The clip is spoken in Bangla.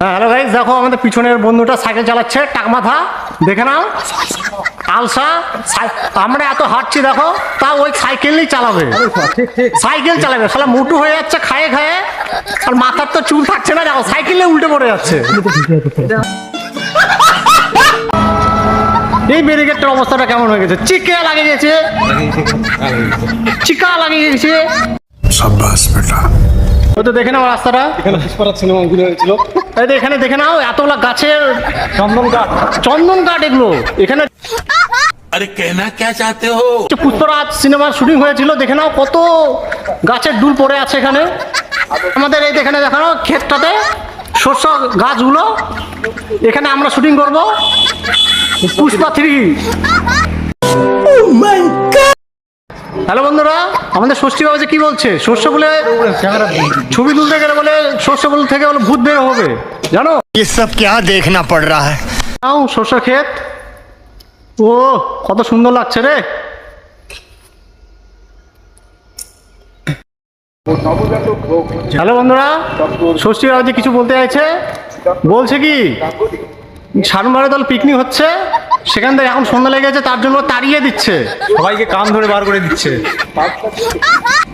হ্যাঁ হ্যালো গাইজ দেখো আমাদের পিছনের বন্ধুটা সাইকেল চালাচ্ছে টাক মাথা দেখে নাও। আলসা আমরা এত হাঁটছি দেখো তা ওই সাইকেল নিয়ে চালাবে। সাইকেল চালাবে শালা মুটু হয়ে যাচ্ছে খায়ে খায়ে আর মাথার তো চুল থাকছে না দেখো সাইকেলে উল্টে পড়ে যাচ্ছে। এই ব্যারিকেডটার অবস্থাটা কেমন হয়ে গেছে? চিকা লাগিয়ে গেছে। চিকা লাগিয়ে গেছে। সাব্বাস বেটা। ও তো দেখে নাও রাস্তাটা। এখানে সিনেমা হয়েছিল এই এখানে দেখে নাও এতগুলা গাছের চন্দন কাঠ। চন্দন কাঠ এগুলো। এখানে আরে সিনেমার দেখে নাও কত গাছের ডুল পড়ে আছে এখানে। আমাদের এই এখানে শস্য গাছগুলো। এখানে আমরা শুটিং করব। পুষ্পা থ্রি। oh হ্যালো বন্ধুরা আমাদের ষষ্ঠী বাবা যে কি বলছে শস্য বলে ছবি তুলতে গেলে বলে শস্য বলে থেকে বলে ভূত বের হবে জানো ये सब क्या देखना पड़ रहा है নাও শস্য ক্ষেত ও কত সুন্দর লাগছে রে হ্যালো বন্ধুরা ষষ্ঠী বাবা যে কিছু বলতে চাইছে বলছে কি সারুমারে দল পিকনিক হচ্ছে সেখান থেকে এখন সন্ধ্যা লেগে গেছে তার জন্য তাড়িয়ে দিচ্ছে। সবাইকে কান ধরে বার করে দিচ্ছে।